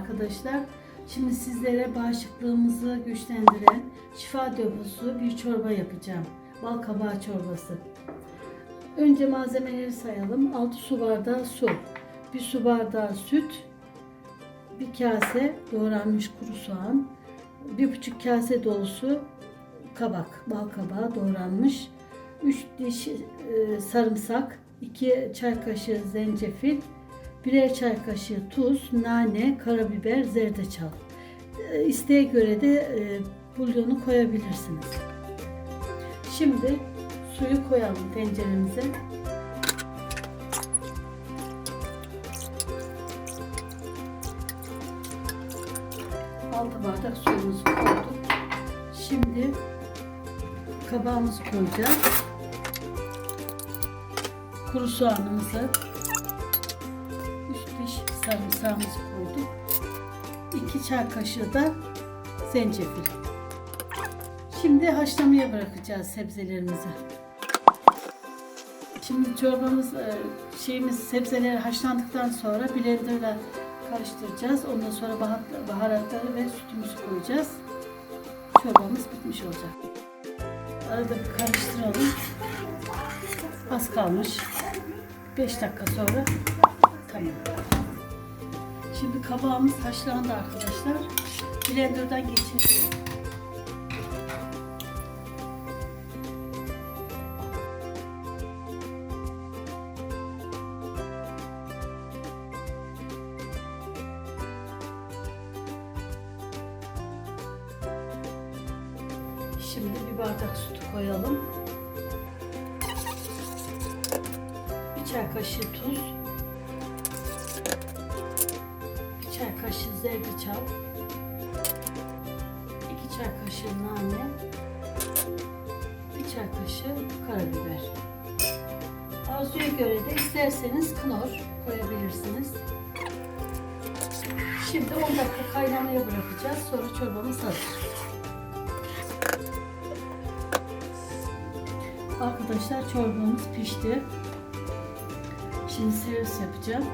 arkadaşlar. Şimdi sizlere bağışıklığımızı güçlendiren şifa deposu bir çorba yapacağım. Bal kabağı çorbası. Önce malzemeleri sayalım. 6 su bardağı su, 1 su bardağı süt, bir kase doğranmış kuru soğan, bir buçuk kase dolusu kabak, bal kabağı doğranmış, 3 diş e, sarımsak, 2 çay kaşığı zencefil, birer çay kaşığı tuz, nane, karabiber, zerdeçal. E, İsteğe göre de e, bulyonu koyabilirsiniz. Şimdi suyu koyalım tenceremize. Altı bardak suyumuzu koyduk. Şimdi kabağımızı koyacağız. Kuru soğanımızı, sarımsağımızı koyduk. 2 çay kaşığı da zencefil. Şimdi haşlamaya bırakacağız sebzelerimizi. Şimdi çorbamız, e, şeyimiz sebzeleri haşlandıktan sonra blenderla karıştıracağız. Ondan sonra baharat- baharatları ve sütümüzü koyacağız. Çorbamız bitmiş olacak. Arada bir karıştıralım. Az kalmış. 5 dakika sonra tamam. Şimdi kabağımız haşlandı arkadaşlar. Blender'dan geçiriyorum. Şimdi bir bardak sütü koyalım. Bir çay kaşığı tuz. Çay kaşığı zerdeçal. iki çay kaşığı nane. Bir çay kaşığı karabiber. Arzuya göre de isterseniz knor koyabilirsiniz. Şimdi 10 dakika kaynamaya bırakacağız. Sonra çorbamız hazır. Arkadaşlar çorbamız pişti. Şimdi servis yapacağım.